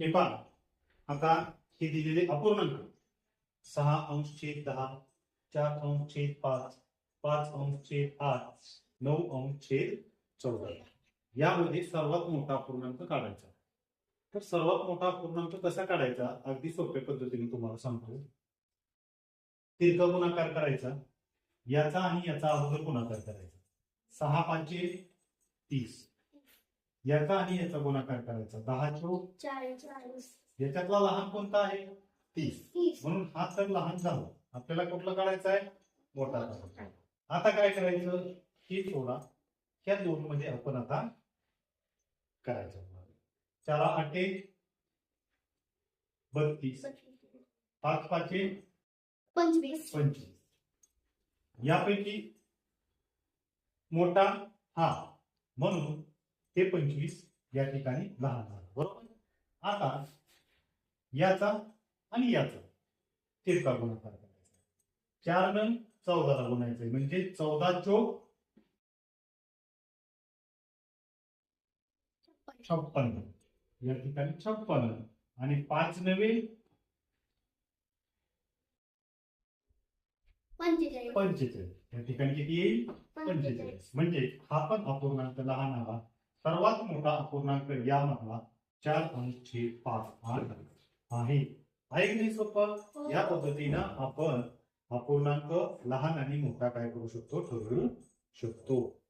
हे पहा. आता हे दिलेले अपूर्णांक सहा अंश छेद दहा चार अंश छेद पाच पाच अंश छेद आठ नऊ अंश छेद चौदा. यामध्ये सर्वात मोठा पूर्णांक काढायचा. तर सर्वात मोठा पूर्णांक कसा काढायचा? अगदी सोप्या पद्धतीने तुम्हाला सांगतो. दीर्घ गुणाकार करायचा. याचा आणि याचा अगोदर गुणाकार करायचा. सहा पाचशे तीस. याचा आणि याचा गुणाकार करायचा. दहा चौक चाळीस. याच्यातला लहान कोणता आहे? तीस. म्हणून हा तर लहान झाला. आपल्याला कुठला काढायचा आहे? मोठा. आता काय करायचं? हे सोडा. ह्या दोन मध्ये आपण आता करायचं. चारा आठे बत्तीस. पाच पाचे पंचवीस. पंचवीस. यापैकी मोठा हा. म्हणून हे पंचवीस या ठिकाणी लहान झालं. बरोबर? आता याचा आणि याचा तिरका गुणाकार करायचा. चार नंग चौदाला गुणायचंय. म्हणजे चौदा चोक छप्पन्न या ठिकाणी छप्पन्न आणि पाच नवे पंचेचाळीस. पंचेचाळीस. या ठिकाणी किती येईल? पंचेचाळीस. म्हणजे हा पण अपूर्णांक लहान आला. सर्वात मोठा अपूर्णांक यामधला चार अंश छेद पाच आठ आहे. नाही सोपं? या पद्धतीनं आपण अपूर्णांक लहान आणि मोठा काय करू शकतो? ठरवू शकतो.